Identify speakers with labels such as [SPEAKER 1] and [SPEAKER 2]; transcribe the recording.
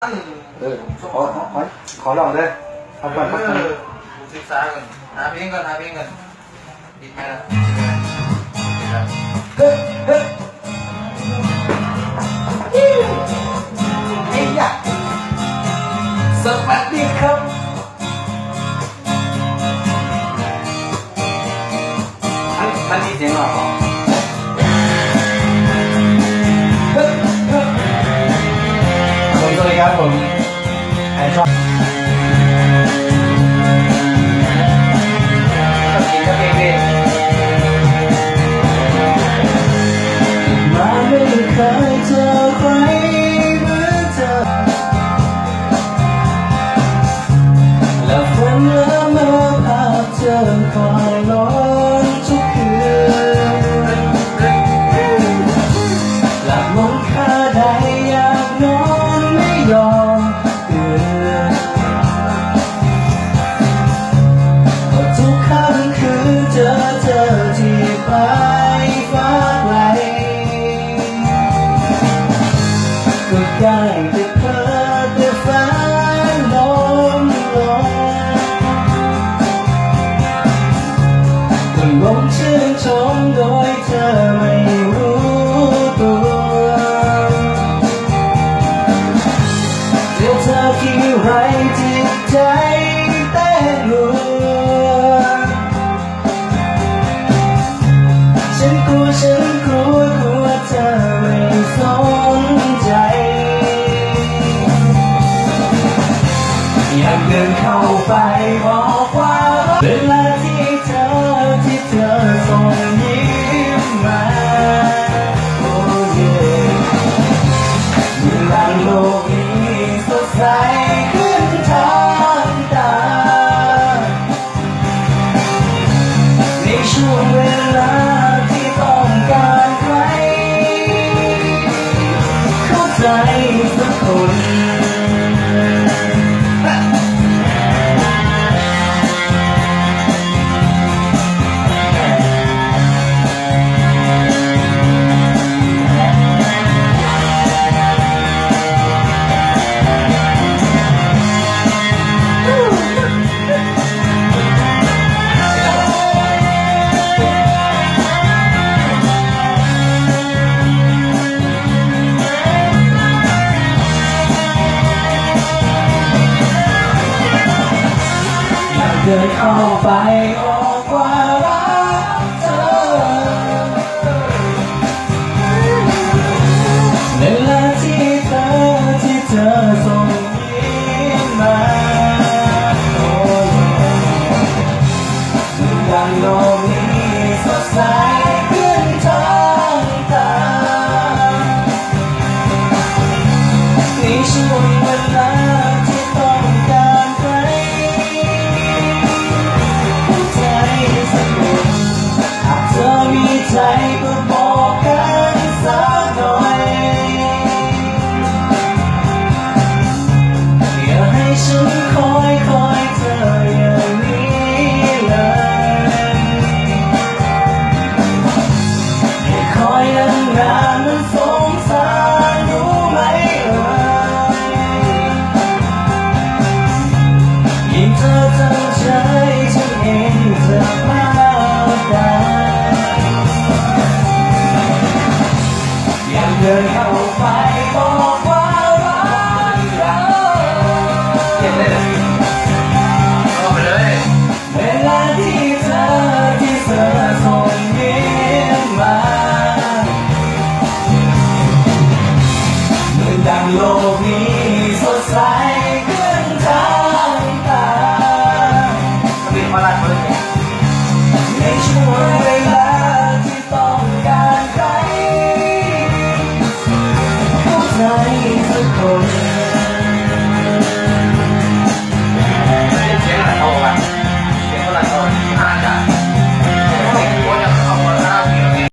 [SPEAKER 1] เออขอขอขอลองเลยทำก่อนพักก่อน
[SPEAKER 2] ศึกษาก่อนหาเพลงก่อนหาเพลงก่อนดีไหมล่ะ
[SPEAKER 1] ลงชื่นชมโดยเธอไม่รู้ตัวเจอเธอที่ไรจิตใจเต้นรัวฉันกลัวฉันกลัวกลัวเธอไม่สนใจ อยากเดินเข้าไปบอกว่าเวลา ดินเข้าไปอกว่ารักเธอเวลาที่เธอที่เธอส่งยิ้มมาโอ้ยดังโลกนี้สดใสขึ้นทางตาในช่วงเวลา ฉันคอยคอยเธออย่างนี้เลยคอยนานนานมันสงสารรู้ไหมเอ่ยยิ่งเธอทำใจฉันเองจะมากกว่าอยาเดินเข้าไปบอก tan lonely